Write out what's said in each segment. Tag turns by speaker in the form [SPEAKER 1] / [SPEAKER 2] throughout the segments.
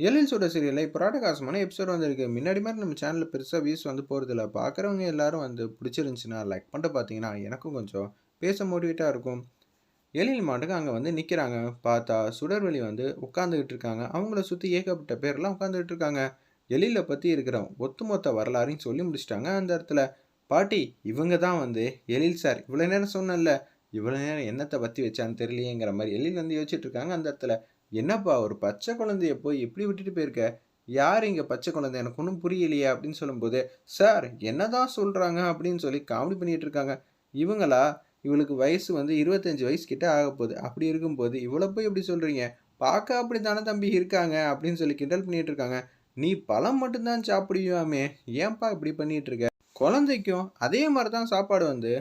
[SPEAKER 1] எழில் சுட சீரியலில் இப்போ ராட்டகாசமான எபிசோட் வந்திருக்கு. முன்னாடி மாதிரி நம்ம சேனலில் பெருசாக வியூஸ் வந்து போகிறதில்ல பார்க்குறவங்க எல்லாரும் வந்து பிடிச்சிருந்துச்சுன்னா லைக் பண்ணிட்டு பார்த்தீங்கன்னா எனக்கும் கொஞ்சம் பேச மோட்டிவேட்டாக இருக்கும். எழில் மாட்டுக்கு அங்கே வந்து நிற்கிறாங்க பார்த்தா சுடர்வெளி வந்து உட்காந்துக்கிட்டு இருக்காங்க. அவங்கள சுற்றி ஏகப்பட்ட பேர்லாம் உட்காந்துக்கிட்டு இருக்காங்க. எழிலை பற்றி இருக்கிற ஒத்துமொத்த வரலாறையும் சொல்லி முடிச்சிட்டாங்க அந்த இடத்துல. பாட்டி இவங்க தான் வந்து எழில் சார் இவ்வளோ நேரம் சொன்னல இவ்வளோ நேரம் என்னத்தை பற்றி வச்சான்னு தெரியலையேங்கிற மாதிரி எழில் வந்து யோசிச்சுட்டு இருக்காங்க அந்த இடத்துல. என்னப்பா ஒரு பச்சை குழந்தைய போய் எப்படி விட்டுட்டு போயிருக்க? யார் இங்கே பச்சை குழந்தை? எனக்கு ஒன்றும் புரியலையே அப்படின்னு சொல்லும்போது சார் என்னதான் சொல்கிறாங்க அப்படின்னு சொல்லி காமெடி பண்ணிகிட்டு இருக்காங்க. இவங்களா? இவளுக்கு வயசு வந்து இருபத்தஞ்சி வயசு கிட்ட ஆக போகுது. அப்படி இருக்கும்போது இவ்வளோ போய் எப்படி சொல்கிறீங்க பார்க்க அப்படி தானே தம்பி இருக்காங்க? அப்படின்னு சொல்லி கிண்டல் பண்ணிகிட்டு இருக்காங்க. நீ பழம் மட்டும்தான் சாப்பிடுவியாமே? ஏன்பா இப்படி பண்ணிகிட்டு இருக்க? குழந்தைக்கும் அதே மாதிரி தான் சாப்பாடு வந்து.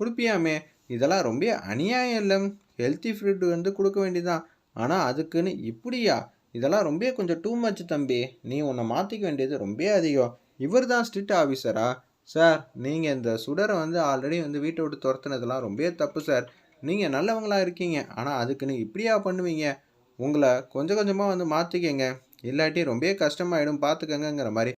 [SPEAKER 1] கொடுப்பியாமே? இதெல்லாம் ரொம்ப அநியாயம் இல்லை ஹெல்த்தி ஃபுட் வந்து கொடுக்க வேண்டியதான் ஆனால் அதுக்குன்னு இப்படியா? இதெல்லாம் ரொம்ப கொஞ்சம் டூ மச் தம்பி. நீ உன்னை மாற்றிக்க வேண்டியது ரொம்ப அதிகம். இவர் தான் ஸ்ட்ரிக்ட் ஆஃபீஸரா சார் நீங்கள் இந்த சுடரை வந்து ஆல்ரெடி வந்து வீட்டை விட்டு துரத்துனதெல்லாம் ரொம்ப தப்பு சார் நீங்கள் நல்லவங்களாக இருக்கீங்க. ஆனால் அதுக்குன்னு இப்படியா பண்ணுவீங்க? உங்களை கொஞ்சம் கொஞ்சமாக வந்து மாற்றிக்கங்க இல்லாட்டி ரொம்ப கஷ்டமாயிடும். பார்த்துக்கங்கிற மாதிரி.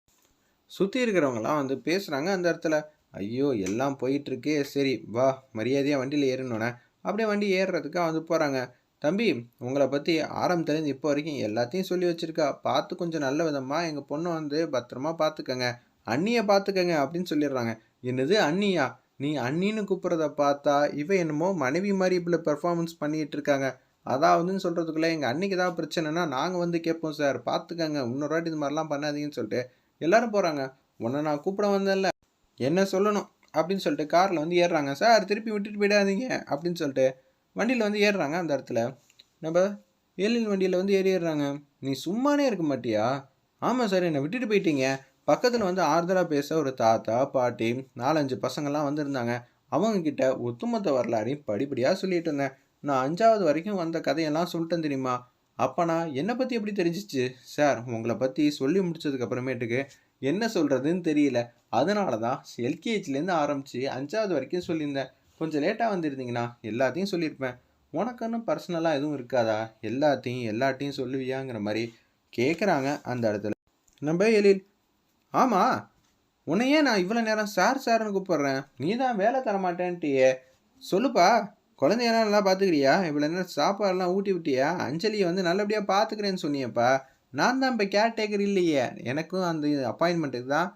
[SPEAKER 1] சுற்றி இருக்கிறவங்களாம் வந்து பேசுகிறாங்க அந்த இடத்துல. ஐயோ எல்லாம் போயிட்டுருக்கே சரி வா. மரியாதையாக வண்டியில் ஏறணுன்னே அப்படியே வண்டி ஏறுறதுக்காக வந்து போகிறாங்க தம்பி உங்களை பற்றி ஆரம்பத்துலேருந்து இப்போ வரைக்கும் எல்லாத்தையும் சொல்லி வச்சுருக்கா. பார்த்து கொஞ்சம் நல்ல விதமாக எங்கள் பொண்ணை வந்து பத்திரமா பார்த்துக்கங்க. அண்ணியை பார்த்துக்கங்க அப்படின்னு சொல்லிடுறாங்க. என்னது அண்ணியா? நீ அண்ணின்னு கூப்பிட்றத பார்த்தா இவ என்னமோ மனைவி மாதிரி இப்படி பெர்ஃபார்மன்ஸ் பண்ணிகிட்டு இருக்காங்க. அதாவதுன்னு சொல்கிறதுக்குள்ளே எங்கள் அன்னைக்கு ஏதாவது பிரச்சனைனா நாங்கள் வந்து கேட்போம் சார். பார்த்துக்கங்க இன்னொரு வாட்டி இது மாதிரிலாம் பண்ணாதீங்கன்னு சொல்லிட்டு எல்லோரும் போகிறாங்க உன்னை நான் கூப்பிட வந்தேன்ல என்ன சொல்லணும் அப்படின்னு சொல்லிட்டு காரில் வந்து ஏறுறாங்க. சார் திருப்பி விட்டுட்டு போயிடாதீங்க அப்படின்னு சொல்லிட்டு வண்டியில் வந்து ஏறுறாங்க அந்த இடத்துல. நம்ம ஏழில் வண்டியில் வந்து ஏறிடுறாங்க நீ சும்மானே இருக்க மாட்டியா? ஆமாம் சார் என்னை விட்டுட்டு போயிட்டீங்க. பக்கத்தில் வந்து ஆறுதலாக பேச ஒரு தாத்தா பாட்டி நாலஞ்சு பசங்கள்லாம் வந்திருந்தாங்க. அவங்கக்கிட்ட ஒத்துமொத்த வரலாறையும் படிப்படியாக சொல்லிட்டு இருந்தேன். நான் அஞ்சாவது வரைக்கும் வந்த கதையெல்லாம் சொல்லிட்டேன் தெரியுமா? அப்போ நான் என்னை பற்றி எப்படி தெரிஞ்சிச்சு? சார் உங்களை பற்றி சொல்லி முடிச்சதுக்கப்புறமேட்டுக்கு என்ன சொல்கிறதுன்னு தெரியல. அதனால தான் எல்கேஜிலேருந்து ஆரம்பித்து அஞ்சாவது வரைக்கும் சொல்லியிருந்தேன். கொஞ்சம் லேட்டாக வந்திருந்தீங்கண்ணா எல்லாத்தையும் சொல்லியிருப்பேன். உனக்குன்னு பர்சனலாக எதுவும் இருக்காதா? எல்லாத்தையும் எல்லாத்தையும் சொல்லுவியாங்கிற மாதிரி கேட்குறாங்க அந்த இடத்துல. நம்ம எழில் ஆமாம் உன்னையே நான் இவ்வளோ நேரம் சார் சார்னு கூப்பிட்றேன். நீ தான் வேலை தர மாட்டேன்ட்டியே சொல்லுப்பா குழந்தையெல்லாம் நல்லா பார்த்துக்கிறியா இவ்வளோ நேரம் சாப்பாடெல்லாம் ஊட்டி விட்டியா? அஞ்சலியை வந்து நல்லபடியாக பார்த்துக்கிறேன்னு சொன்னியப்பா. நான் தான் இப்போ கேர்டேக்கர் இல்லையே. எனக்கும் அந்த அப்பாயின்மெண்ட்டுக்கு தான்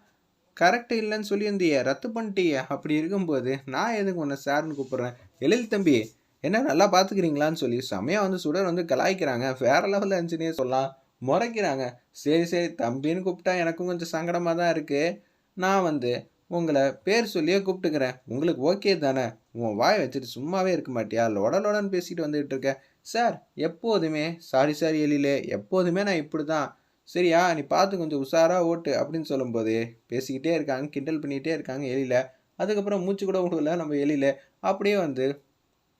[SPEAKER 1] கரெக்டு இல்லைன்னு சொல்லியிருந்தியே ரத்து பண்ணிட்டியே. அப்படி இருக்கும்போது நான் எதுக்கு உன்னை சார்னு கூப்பிட்றேன்? எழில் தம்பி என்ன நல்லா பார்த்துக்கிறீங்களான்னு சொல்லி செமையா வந்து சுடர் வந்து கலாய்க்கிறாங்க. வேற லெவலில் இருந்துச்சுன்னே சொல்லலாம். முறைக்கிறாங்க. சரி சரி தம்பின்னு கூப்பிட்டா எனக்கும் கொஞ்சம் சங்கடமாக தான் இருக்குது நான் வந்து உங்களை பேர் சொல்லியே கூப்பிட்டுக்கிறேன். உங்களுக்கு ஓகே தானே? உன் வாய் வச்சுட்டு சும்மாவே இருக்க மாட்டியா? லொடலோடன்னு பேசிட்டு வந்துகிட்டு இருக்கேன் சார் எப்போதுமே சாரி சாரி எழிலே எப்போதுமே நான் இப்படி தான் சரியா நீ பார்த்து கொஞ்சம் உஷாராக ஓட்டு அப்படின்னு சொல்லும்போது பேசிக்கிட்டே இருக்காங்க கிண்டல் பண்ணிக்கிட்டே இருக்காங்க எலியில். அதுக்கப்புறம் மூச்சு கூட விடல நம்ம எலியில். அப்படியே வந்து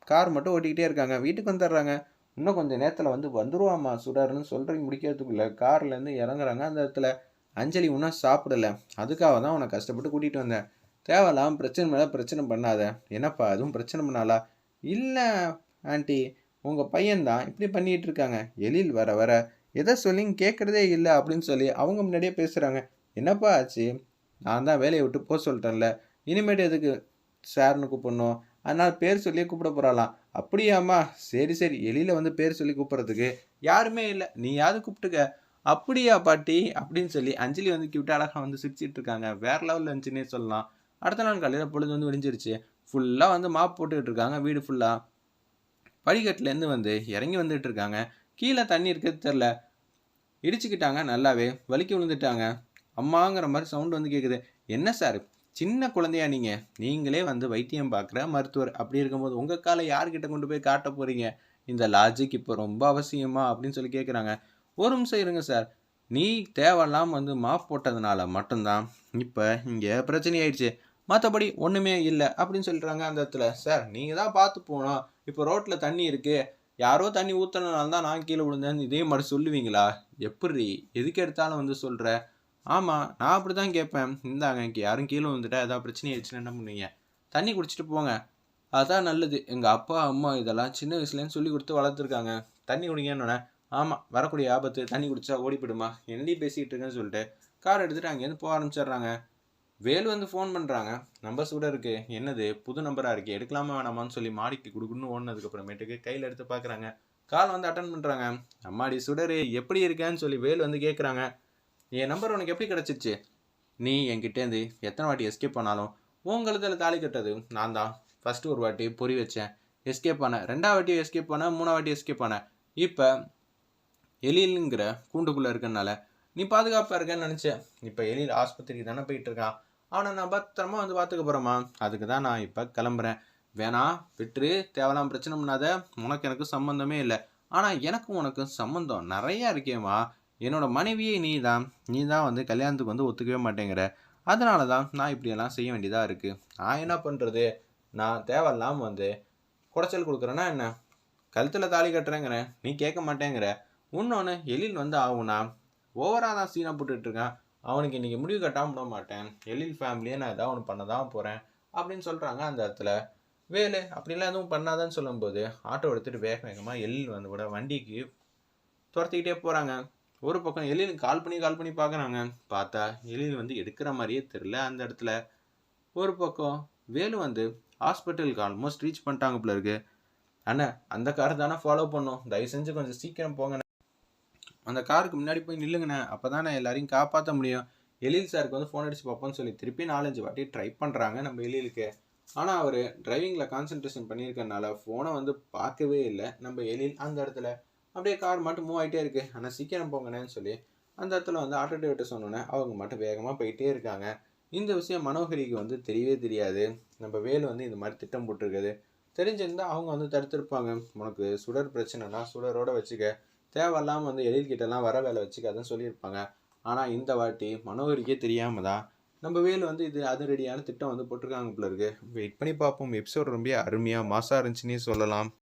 [SPEAKER 1] கார் மட்டும் ஓட்டிக்கிட்டே இருக்காங்க. வீட்டுக்கு வந்துடுறாங்க. இன்னும் கொஞ்சம் நேரத்தில் வந்து வந்துருவாம்மா சுடர்னு சொல்கிறீங்க முடிக்கிறதுக்குள்ள. கார்லேருந்து இறங்குறாங்க. அந்த இடத்துல அஞ்சலி இன்னும் சாப்பிடல. அதுக்காக தான் உன்னை கஷ்டப்பட்டு கூட்டிகிட்டு வந்தேன். தேவையில்லாம் பிரச்சனை மேலே பிரச்சனை பண்ணாத. என்னப்பா அதுவும் பிரச்சனை பண்ணாலா இல்லை ஆண்டி உங்கள் பையன்தான் இப்படி பண்ணிகிட்டு இருக்காங்க. எழில் வர வர எதை சொல்லிங்க கேட்குறதே இல்லை அப்படின்னு சொல்லி அவங்க முன்னாடியே பேசுகிறாங்க என்னப்பா ஆச்சு? நான் தான் வேலையை விட்டு போக சொல்லிட்டேன்ல. இனிமேட்டு எதுக்கு சார்னு கூப்பிடணும்? அதனால் பேர் சொல்லியே கூப்பிட போகிறாளாம் அப்படியாம்மா. சரி சரி. எளியில் வந்து பேர் சொல்லி கூப்பிட்றதுக்கு யாருமே இல்லை. நீ யாரு கூப்பிட்டுக்க. அப்படியா பாட்டி? அப்படின்னு சொல்லி அஞ்சலி வந்து கிட்ட அழகாக வந்து சிரிச்சிட்டு இருக்காங்க. வேற லெவலில் இருந்துச்சுன்னே சொல்லலாம். அடுத்த நாள் காலையில் பொழுது வந்து விடிஞ்சிருச்சு. ஃபுல்லாக வந்து மாப் போட்டுக்கிட்டு இருக்காங்க. வீடு ஃபுல்லாக படிக்கட்டுலேருந்து வந்து இறங்கி வந்துட்டு இருக்காங்க. கீழே தண்ணி இருக்கிறது தெரில இடிச்சுக்கிட்டாங்க நல்லாவே வலிக்கு விழுந்துட்டாங்க. அம்மாங்கிற மாதிரி சவுண்ட் வந்து கேட்குது என்ன சார்? சின்ன குழந்தையா நீங்கள் நீங்களே வந்து வைத்தியம் பார்க்குற மருத்துவர். அப்படி இருக்கும்போது உங்கள் காலை யார்கிட்ட கொண்டு போய் காட்ட போகிறீங்க இந்த லாஜிக் இப்போ ரொம்ப அவசியமா? அப்படின்னு சொல்லி கேட்குறாங்க ஒரு நிமிஷம் இருங்க சார். நீ தேவையில்லாமல் வந்து மாப் போட்டதுனால மட்டும்தான் இப்போ இங்கே பிரச்சனை ஆயிடுச்சு மற்றபடி ஒன்றுமே இல்லை அப்படின்னு சொல்கிறாங்க அந்த இடத்துல. சார் நீங்கள் தான் பார்த்து போகணும். இப்போ ரோட்டில் தண்ணி இருக்குது யாரோ தண்ணி ஊற்றுனால தான் நான் கீழே விழுந்தேன்னு இதே மாதிரி சொல்லுவீங்களா? எப்படி எதுக்கு எடுத்தாலும் வந்து சொல்கிற ஆமாம் நான் அப்படி தான் கேட்பேன். இந்தாங்க இங்கே யாரும் கீழே வந்துட்டா ஏதாவது பிரச்சனை ஆயிடுச்சுன்னா என்ன பண்ணுவீங்க? தண்ணி குடிச்சிட்டு போங்க. அதுதான் நல்லது. எங்கள் அப்பா அம்மா இதெல்லாம் சின்ன வயசுலேருந்து சொல்லி கொடுத்து வளர்த்துருக்காங்க. தண்ணி குடிங்கன்னு ஆமாம் வரக்கூடிய ஆபத்து தண்ணி குடிச்சா ஓடி போயிடுமா? என்னடி பேசிக்கிட்டு இருக்கேன்னு சொல்லிட்டு கார் எடுத்துகிட்டு அங்கேருந்து போக ஆரம்பிச்சிடுறாங்க. வேலு வந்து ஃபோன் பண்ணுறாங்க நம்பர் கூட இருக்குது என்னது? புது நம்பராக இருக்குது எடுக்கலாமா வேணாமான்னு சொல்லி மாடிக்கு கொடுக்குன்னு ஓடினதுக்கப்புறமேட்டுக்கு கையில் எடுத்து பார்க்குறாங்க கால் வந்து அட்டன் பண்ணுறாங்க அம்மாடி சுடரு எப்படி இருக்கேன்னு சொல்லி வேலு வந்து கேட்குறாங்க என் நம்பர் உனக்கு எப்படி கிடச்சிச்சு? நீ என்கிட்டேருந்து எத்தனை வாட்டி எஸ்கேப் பண்ணாலும் உங்களுதில் கழுத்தில் தாலி கட்டது நான் தான். ஃபஸ்ட்டு ஒரு வாட்டி பொறி வச்சேன். எஸ்கேப் பண்ணேன் ரெண்டாவது வாட்டி எஸ்கேப் பண்ணேன் மூணாவது வாட்டி எஸ்கேப் பண்ணேன் இப்போ எலிலுங்கிற கூண்டுக்குள்ளே இருக்கனால நீ பாதுகாப்பாக இருக்கேன்னு நினச்சேன். இப்போ எலியில் ஆஸ்பத்திரிக்கு தானே போயிட்டு இருக்கான் அவனை நான் பத்திரமா வந்து பார்த்துக்க போகிறேம்மா அதுக்கு தான் நான் இப்போ கிளம்புறேன். வேணாம் விட்டுரு. தேவையில்லாம பிரச்சனை பண்ணாத. உனக்கு எனக்கு சம்மந்தமே இல்லை. ஆனால் எனக்கும் உனக்கும் சம்மந்தம் நிறையா இருக்கேம்மா. என்னோட மனைவியே நீ தான் நீ தான் வந்து கல்யாணத்துக்கு வந்து ஒத்துக்கவே மாட்டேங்கிற. அதனால தான் நான் இப்படியெல்லாம் செய்ய வேண்டியதாக இருக்குது நான் என்ன பண்ணுறது நான் தேவையில்லாமல் வந்து குடைச்சல் கொடுக்குறேன்னா என்ன? கழுத்தில் தாலி கட்டுறேங்கிறேன். நீ கேட்க மாட்டேங்கிற. இன்னொன்று எழில் வந்து ஆகுனா ஓவராக தான் சீனாக போட்டுட்ருக்கேன். அவனுக்கு இன்றைக்கி முடிவு கட்டாமல் விட மாட்டேன். எழில் ஃபேமிலியே நான் ஏதாவது ஒன்று பண்ண தான் போகிறேன் அப்படின்னு சொல்கிறாங்க அந்த இடத்துல. வேலு அப்படிலாம் எதுவும் பண்ணாதான்னு சொல்லும்போது ஆட்டோ எடுத்துகிட்டு வேக வேகமாக எழில் வந்து கூட வண்டிக்கு துரத்திக்கிட்டே போகிறாங்க ஒரு பக்கம் எழிலுக்கு கால் பண்ணி கால் பண்ணி பார்க்குறாங்க பார்த்தா எழில் வந்து எடுக்கிற மாதிரியே தெரில அந்த இடத்துல. ஒரு பக்கம் வேலு வந்து ஹாஸ்பிட்டலுக்கு ஆல்மோஸ்ட் ரீச் பண்ணிட்டாங்க போல இருக்கு. அண்ணா அந்த காரை தானே ஃபாலோ பண்ணோம். தயவு செஞ்சு கொஞ்சம் சீக்கிரம் போங்க அந்த காருக்கு முன்னாடி போய் நில்லுங்கண்ணே. அப்போ தான் எல்லாரையும் காப்பாற்ற முடியும். எழில் சாருக்கு வந்து ஃபோன் அடித்து பார்ப்போம்னு சொல்லி திருப்பி நாலஞ்சு வாட்டி ட்ரை பண்ணுறாங்க நம்ம எழிலுக்கு. ஆனால் அவர் டிரைவிங்கில் கான்சென்ட்ரேஷன் பண்ணியிருக்கனால ஃபோனை வந்து பார்க்கவே இல்லை. நம்ம எழில் அந்த இடத்துல. அப்படியே கார் மட்டும் மூவ் ஆகிட்டே இருக்குது ஆனால் சீக்கிரம் போங்கண்ணேன்னு சொல்லி அந்த இடத்துல வந்து ஆட்டோ டிரைவர்கிட்ட சொன்னோன்னே அவங்க மட்டும் வேகமாக போயிட்டே இருக்காங்க. இந்த விஷயம் மனோகரிக்கு வந்து தெரியவே தெரியாது. நம்ம வேலு வந்து இந்த மாதிரி திட்டம் போட்டிருக்குது. தெரிஞ்சிருந்தால் அவங்க வந்து தடுத்திருப்பாங்க. உனக்கு சுடர் பிரச்சனைனா சுடரோடு வச்சுக்க. தேவையில்லாமல் வந்து எழில்கிட்டலாம் வர வேலை வச்சுக்காதுன்னு சொல்லியிருப்பாங்க. ஆனால் இந்த வாட்டி மனோகரிக்கே தெரியாமல் தான் நம்ம வேலு வந்து இது அது ரெடியான திட்டம் வந்து போட்டிருக்காங்க போல இருக்கு. வெயிட் பண்ணி பார்ப்போம். எபிசோட் ரொம்ப அருமையாக மாசாக இருந்துச்சுன்னே சொல்லலாம்.